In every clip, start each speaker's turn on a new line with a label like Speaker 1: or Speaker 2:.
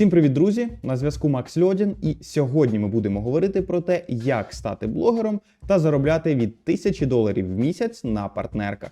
Speaker 1: Всім привіт, друзі! На зв'язку Макс Льодін, і сьогодні ми будемо говорити про те, як стати блогером та заробляти від тисячі доларів в місяць на партнерках.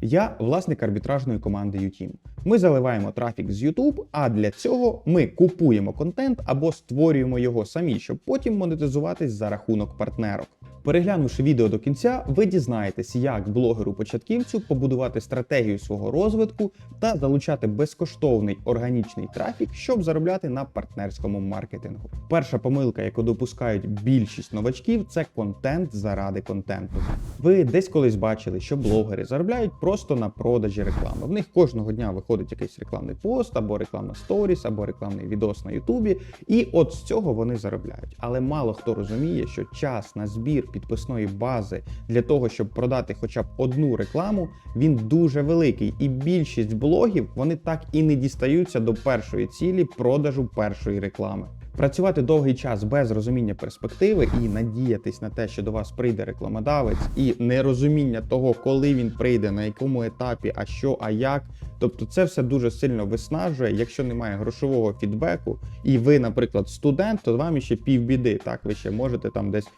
Speaker 1: Я власник арбітражної команди UTeam. Ми заливаємо трафік з YouTube, а для цього ми купуємо контент або створюємо його самі, щоб потім монетизуватись за рахунок партнерок. Переглянувши відео до кінця, ви дізнаєтесь, як блогеру-початківцю побудувати стратегію свого розвитку та залучати безкоштовний органічний трафік, щоб заробляти на партнерському маркетингу. Перша помилка, яку допускають більшість новачків, це контент заради контенту. Ви десь колись бачили, що блогери заробляють просто на продажі реклами. В них кожного дня виходить якийсь рекламний пост, або рекламна сторіс, або рекламний відос на Ютубі, і от з цього вони заробляють. Але мало хто розуміє, що час на збір підписної бази для того, щоб продати хоча б одну рекламу, він дуже великий. І більшість блогів вони так і не дістаються до першої цілі продажу першої реклами. Працювати довгий час без розуміння перспективи і надіятись на те, що до вас прийде рекламодавець, і нерозуміння того, коли він прийде, на якому етапі, а що, а як. Тобто це все дуже сильно виснажує. Якщо немає грошового фідбеку, і ви, наприклад, студент, то вам ще півбіди. Так, ви ще можете там десь.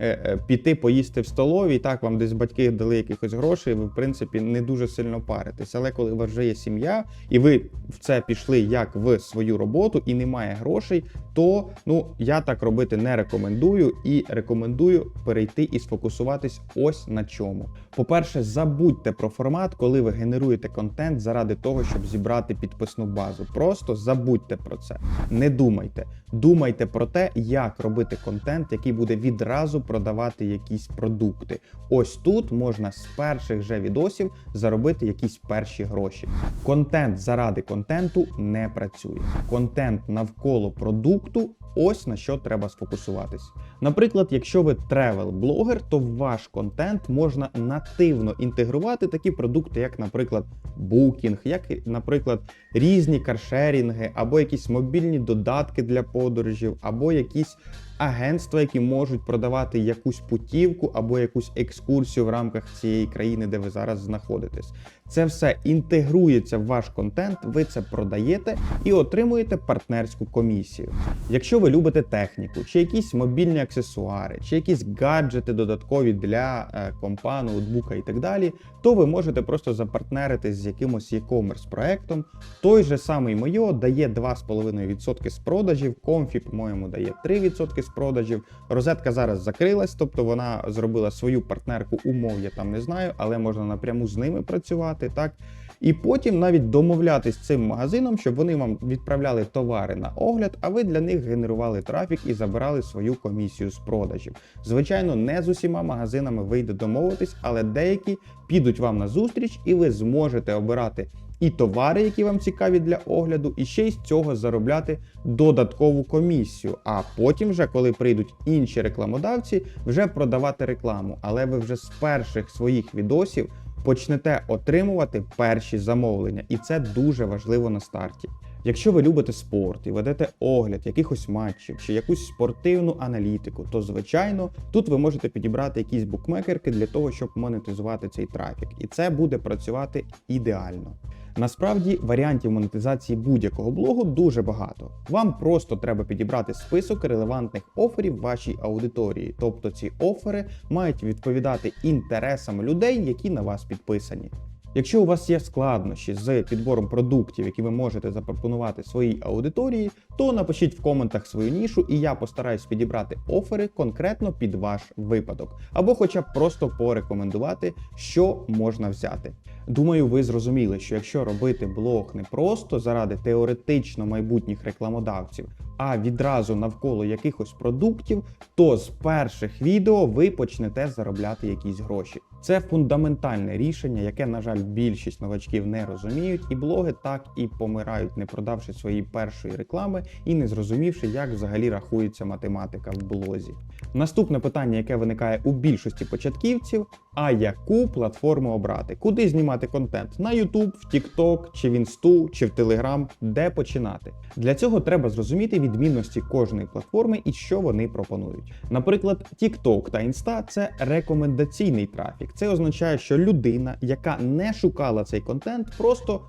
Speaker 1: Е, е, Піти поїсти в столовій, так вам десь батьки дали якихось грошей, ви в принципі не дуже сильно паритесь. Але коли у вас вже є сім'я, і ви в це пішли як в свою роботу, і немає грошей, то ну я так робити не рекомендую і рекомендую перейти і сфокусуватись ось на чому. По-перше, забудьте про формат, коли ви генеруєте контент заради того, щоб зібрати підписну базу. Просто забудьте про це. Не думайте. Думайте про те, як робити контент, який буде відразу продавати якісь продукти. Ось тут можна з перших же відосів заробити якісь перші гроші. Контент заради контенту не працює. Контент навколо продукту. Ось на що треба сфокусуватись. Наприклад, якщо ви тревел-блогер, то в ваш контент можна нативно інтегрувати такі продукти, як, наприклад, букінг, як, наприклад, різні каршерінги, або якісь мобільні додатки для подорожів, або якісь агентства, які можуть продавати якусь путівку або якусь екскурсію в рамках цієї країни, де ви зараз знаходитесь. Це все інтегрується в ваш контент, ви це продаєте і отримуєте партнерську комісію. Якщо ви любите техніку, чи якісь мобільні аксесуари, чи якісь гаджети додаткові для е, компа, ноутбука і так далі, то ви можете просто запартнеритись з якимось e-commerce проектом. Той же самий Мойо дає 2,5% з продажів, Комфі, по-моєму, дає 3% з продажів. Розетка зараз закрилась, тобто вона зробила свою партнерку умов, я там не знаю, але можна напряму з ними працювати, так? І потім навіть домовлятись цим магазином, щоб вони вам відправляли товари на огляд, а ви для них генерували трафік і забирали свою комісію з продажів. Звичайно, не з усіма магазинами вийде домовитись, але деякі підуть вам на зустріч, і ви зможете обирати і товари, які вам цікаві для огляду, і ще й з цього заробляти додаткову комісію. А потім, вже коли прийдуть інші рекламодавці, вже продавати рекламу. Але ви вже з перших своїх відосів почнете отримувати перші замовлення, і це дуже важливо на старті. Якщо ви любите спорт і ведете огляд якихось матчів чи якусь спортивну аналітику, то звичайно тут ви можете підібрати якісь букмекерки для того, щоб монетизувати цей трафік, і це буде працювати ідеально. Насправді варіантів монетизації будь-якого блогу дуже багато. Вам просто треба підібрати список релевантних оферів вашій аудиторії, тобто ці офери мають відповідати інтересам людей, які на вас підписані. Якщо у вас є складнощі з підбором продуктів, які ви можете запропонувати своїй аудиторії, то напишіть в коментах свою нішу, і я постараюсь підібрати офери конкретно під ваш випадок, або хоча б просто порекомендувати, що можна взяти. Думаю, ви зрозуміли, що якщо робити блог не просто заради теоретично майбутніх рекламодавців, а відразу навколо якихось продуктів, то з перших відео ви почнете заробляти якісь гроші. Це фундаментальне рішення, яке, на жаль, більшість новачків не розуміють, і блоги так і помирають, не продавши своєї першої реклами і не зрозумівши, як взагалі рахується математика в блозі. Наступне питання, яке виникає у більшості початківців: а яку платформу обрати? Куди знімати контент? На YouTube, в TikTok, чи в Інсту, чи в Telegram? Де починати? Для цього треба зрозуміти відмінності кожної платформи і що вони пропонують. Наприклад, TikTok та Insta – це рекомендаційний трафік. Це означає, що людина, яка не шукала цей контент, просто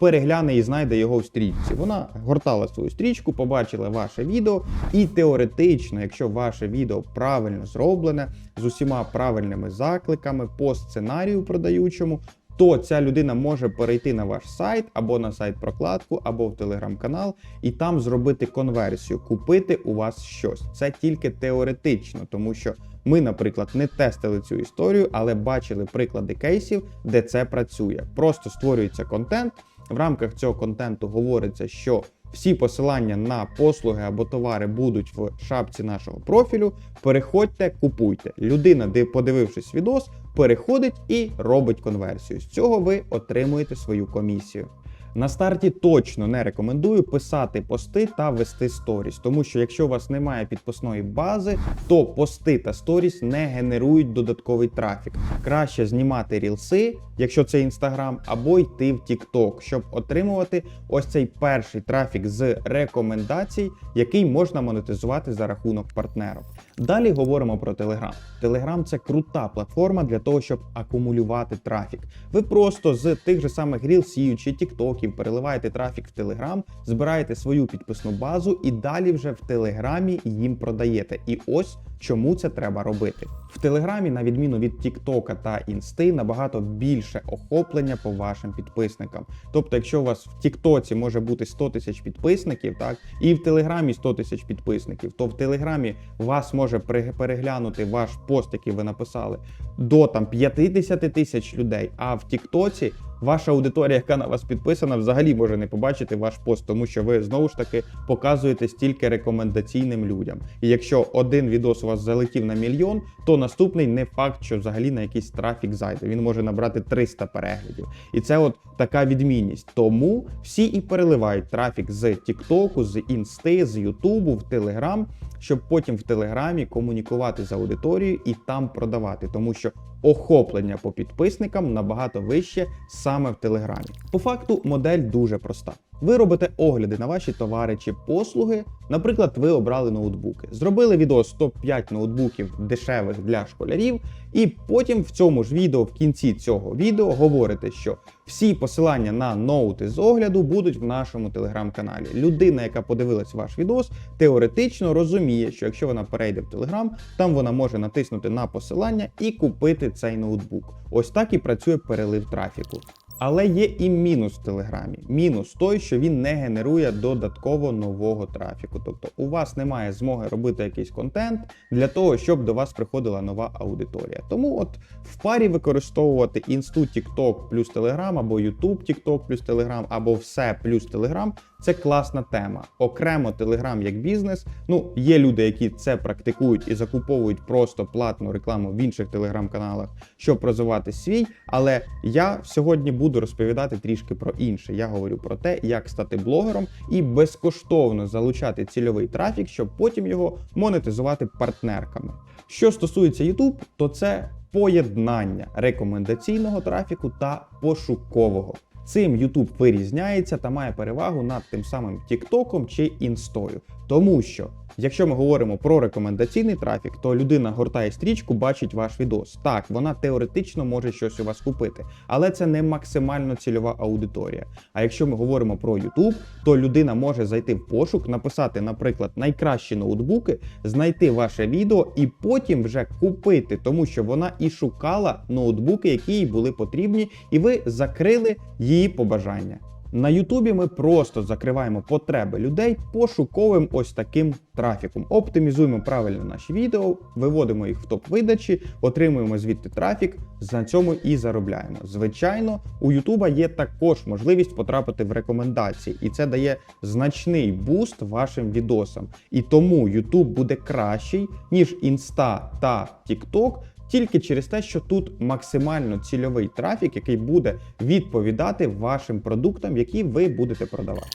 Speaker 1: перегляне і знайде його в стрічці. Вона гортала свою стрічку, побачила ваше відео, і теоретично, якщо ваше відео правильно зроблене, з усіма правильними закликами по сценарію продаючому, то ця людина може перейти на ваш сайт або на сайт прокладку, або в телеграм-канал, і там зробити конверсію, купити у вас щось. Це тільки теоретично, тому що ми, наприклад, не тестили цю історію, але бачили приклади кейсів, де це працює. Просто створюється контент. В рамках цього контенту говориться, що всі посилання на послуги або товари будуть в шапці нашого профілю. Переходьте, купуйте. Людина, де подивившись відос, переходить і робить конверсію. З цього ви отримуєте свою комісію. На старті точно не рекомендую писати пости та вести сторіс, тому що якщо у вас немає підписної бази, то пости та сторіс не генерують додатковий трафік. Краще знімати рілси, якщо це інстаграм, або йти в TikTok, щоб отримувати ось цей перший трафік з рекомендацій, який можна монетизувати за рахунок партнерів. Далі говоримо про Telegram. Telegram – це крута платформа для того, щоб акумулювати трафік. Ви просто з тих же самих рілсів чи тіктоків переливаєте трафік в Telegram, збираєте свою підписну базу і далі вже в Телеграмі їм продаєте. І ось чому це треба робити. В Телеграмі, на відміну від Тіктока та Інсти, набагато більше охоплення по вашим підписникам. Тобто, якщо у вас в Тіктоці може бути 100 тисяч підписників, так і в Телеграмі 100 тисяч підписників, то в Телеграмі вас може пере- переглянути ваш пост, який ви написали, до там 50 тисяч людей. А в Тіктоці ваша аудиторія, яка на вас підписана, взагалі може не побачити ваш пост, тому що ви знову ж таки показуєте стільки рекомендаційним людям. І якщо один відос у вас залетів на мільйон, то наступний не факт, що взагалі на якийсь трафік зайде. Він може набрати 300 переглядів. І це от така відмінність. Тому всі і переливають трафік з Тіктоку, з Інсти, з Ютубу в Телеграм, щоб потім в Телеграмі комунікувати з аудиторією і там продавати, тому що охоплення по підписникам набагато вище саме в Телеграмі. По факту модель дуже проста. Ви робите огляди на ваші товари чи послуги. Наприклад, ви обрали ноутбуки, зробили відео з топ-5 ноутбуків дешевих для школярів, і потім в цьому ж відео, в кінці цього відео, говорите, що всі посилання на ноути з огляду будуть в нашому телеграм-каналі. Людина, яка подивилась ваш відос, теоретично розуміє, що якщо вона перейде в телеграм, там вона може натиснути на посилання і купити цей ноутбук. Ось так і працює перелив трафіку. Але є і мінус в Телеграмі. Мінус той, що він не генерує додатково нового трафіку. Тобто у вас немає змоги робити якийсь контент для того, щоб до вас приходила нова аудиторія. Тому от в парі використовувати інсту TikTok плюс Telegram, або YouTube TikTok плюс Telegram, або все плюс Telegram – це класна тема. Окремо Telegram як бізнес. Ну, є люди, які це практикують і закуповують просто платну рекламу в інших телеграм-каналах, щоб розвивати свій. Але я сьогодні буду розповідати трішки про інше. Я говорю про те, як стати блогером і безкоштовно залучати цільовий трафік, щоб потім його монетизувати партнерками. Що стосується YouTube, то це поєднання рекомендаційного трафіку та пошукового. Цим YouTube вирізняється та має перевагу над тим самим TikTok чи інстою. Тому що, якщо ми говоримо про рекомендаційний трафік, то людина гортає стрічку, бачить ваш відос. Так, вона теоретично може щось у вас купити, але це не максимально цільова аудиторія. А якщо ми говоримо про YouTube, то людина може зайти в пошук, написати, наприклад, найкращі ноутбуки, знайти ваше відео і потім вже купити, тому що вона і шукала ноутбуки, які їй були потрібні, і ви закрили її побажання. На Ютубі ми просто закриваємо потреби людей пошуковим ось таким трафіком. Оптимізуємо правильно наші відео, виводимо їх в топ видачі, отримуємо звідти трафік, на цьому і заробляємо. Звичайно, у Ютуба є також можливість потрапити в рекомендації, і це дає значний буст вашим відосам. І тому Ютуб буде кращий, ніж Інста та TikTok, тільки через те, що тут максимально цільовий трафік, який буде відповідати вашим продуктам, які ви будете продавати.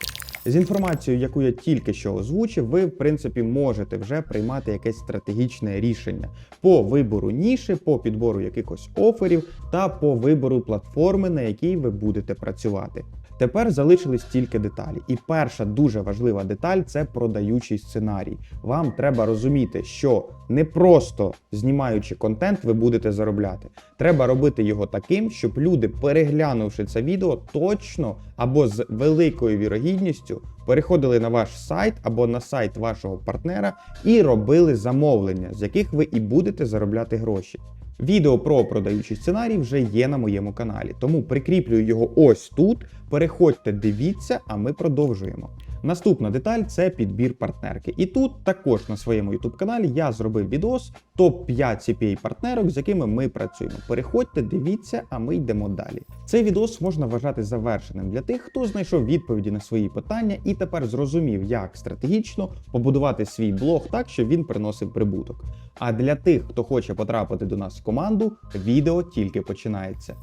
Speaker 1: З інформацією, яку я тільки що озвучив, ви в принципі можете вже приймати якесь стратегічне рішення по вибору ніші, по підбору якихось оферів та по вибору платформи, на якій ви будете працювати. Тепер залишились тільки деталі. І перша дуже важлива деталь це продаючий сценарій. Вам треба розуміти, що не просто знімаючи контент, ви будете заробляти. Треба робити його таким, щоб люди, переглянувши це відео, точно або з великою вірогідністю переходили на ваш сайт або на сайт вашого партнера і робили замовлення, з яких ви і будете заробляти гроші. Відео про продаючий сценарій вже є на моєму каналі, тому прикріплюю його ось тут. Переходьте, дивіться, а ми продовжуємо. Наступна деталь це підбір партнерки. І тут також на своєму YouTube каналі я зробив відос топ-5 CPA партнерок, з якими ми працюємо. Переходьте, дивіться, а ми йдемо далі. Цей відос можна вважати завершеним для тих, хто знайшов відповіді на свої питання і тепер зрозумів, як стратегічно побудувати свій блог так, щоб він приносив прибуток. А для тих, хто хоче потрапити до нас в команду, відео тільки починається.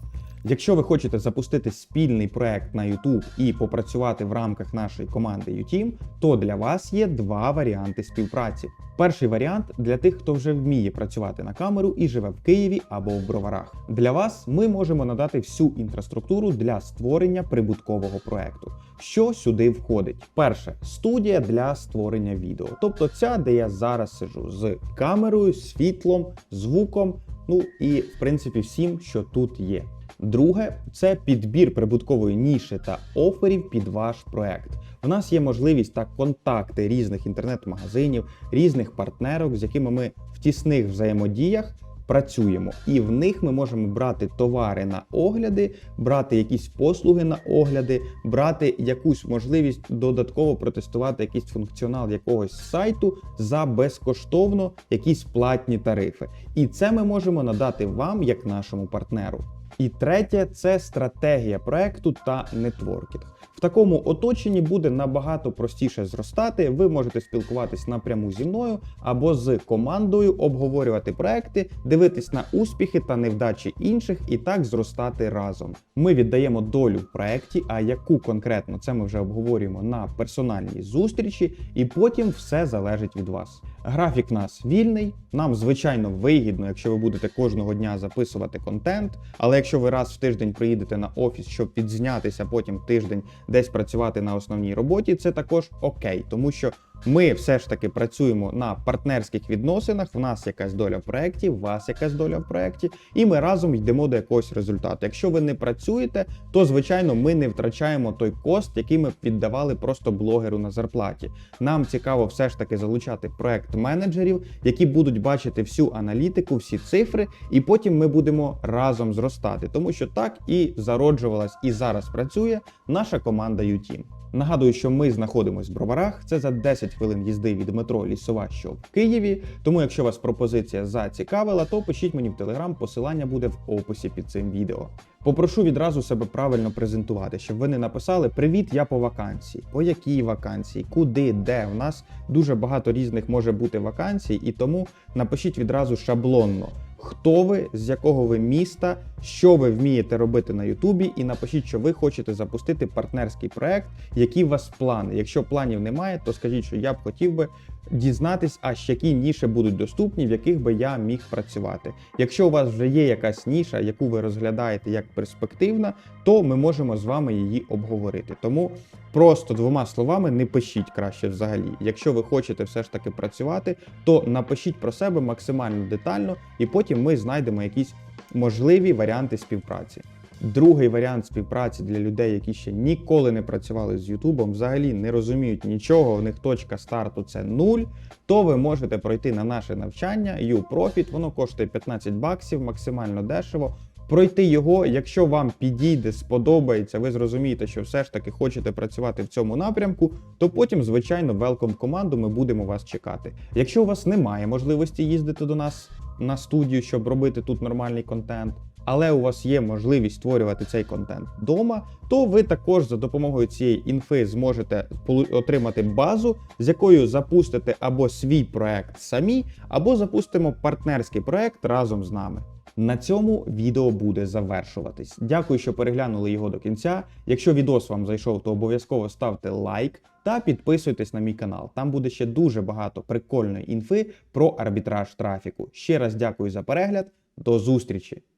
Speaker 1: Якщо ви хочете запустити спільний проект на YouTube і попрацювати в рамках нашої команди UTeam, то для вас є два варіанти співпраці. Перший варіант для тих, хто вже вміє працювати на камеру і живе в Києві або в Броварах. Для вас ми можемо надати всю інфраструктуру для створення прибуткового проекту. Що сюди входить? Перше студія для створення відео, тобто ця, де я зараз сижу з камерою, світлом, звуком, ну і в принципі всім, що тут є. Друге це підбір прибуткової ніші та оферів під ваш проект. У нас є можливість та контакти різних інтернет-магазинів, різних партнерок, з якими ми в тісних взаємодіях працюємо, і в них ми можемо брати товари на огляди, брати якісь послуги на огляди, брати якусь можливість додатково протестувати якийсь функціонал якогось сайту за безкоштовно якісь платні тарифи. І це ми можемо надати вам як нашому партнеру. І третє це стратегія проекту та нетворкінг. В такому оточенні буде набагато простіше зростати. Ви можете спілкуватись напряму зі мною або з командою, обговорювати проекти, дивитись на успіхи та невдачі інших і так зростати разом. Ми віддаємо долю в проекті, а яку конкретно це ми вже обговорюємо на персональній зустрічі, і потім все залежить від вас. Графік нас вільний. Нам звичайно вигідно, якщо ви будете кожного дня записувати контент. Але якщо ви раз в тиждень приїдете на офіс, щоб підзнятися, потім тиждень десь працювати на основній роботі, це також окей, тому що ми все ж таки працюємо на партнерських відносинах. В нас якась доля в проєкті, у вас якась доля в проєкті, і ми разом йдемо до якогось результату. Якщо ви не працюєте, то звичайно ми не втрачаємо той кост, який ми піддавали просто блогеру на зарплаті. Нам цікаво все ж таки залучати проект менеджерів, які будуть бачити всю аналітику, всі цифри, і потім ми будемо разом зростати, тому що так і зароджувалась і зараз працює наша команда UTeam. Нагадую, що ми знаходимося в Броварах. Це за 10 хвилин їзди від метро Лісова, що в Києві. Тому, якщо вас пропозиція зацікавила, то пишіть мені в телеграм. Посилання буде в описі під цим відео. Попрошу відразу себе правильно презентувати, щоб ви не написали Привіт, я по вакансії. По якій вакансії, куди, де. У нас дуже багато різних може бути вакансій, і тому напишіть відразу шаблонно. Хто ви, з якого ви міста, що ви вмієте робити на Ютубі, і напишіть, що ви хочете запустити партнерський проект, які у вас плани. Якщо планів немає, то скажіть, що я б хотів би дізнатись, аж які ніші будуть доступні, в яких би я міг працювати. Якщо у вас вже є якась ніша, яку ви розглядаєте як перспективна, то ми можемо з вами її обговорити. Тому просто двома словами не пишіть краще взагалі. Якщо ви хочете все ж таки працювати, то напишіть про себе максимально детально, і потім ми знайдемо якісь можливі варіанти співпраці. Другий варіант співпраці для людей, які ще ніколи не працювали з Ютубом, взагалі не розуміють нічого, у них точка старту це нуль. То ви можете пройти на наше навчання YouProfit, воно коштує 15 баксів, максимально дешево. Пройти його, якщо вам підійде, сподобається, ви зрозумієте, що все ж таки хочете працювати в цьому напрямку, то потім, звичайно, велком команду ми будемо вас чекати. Якщо у вас немає можливості їздити до нас на студію, щоб робити тут нормальний контент, але у вас є можливість створювати цей контент вдома, то ви також за допомогою цієї інфи зможете отримати базу, з якою запустите або свій проект самі, або запустимо партнерський проект разом з нами. На цьому відео буде завершуватись. Дякую, що переглянули його до кінця. Якщо відос вам зайшов, то обов'язково ставте лайк та підписуйтесь на мій канал. Там буде ще дуже багато прикольної інфи про арбітраж трафіку. Ще раз дякую за перегляд. До зустрічі!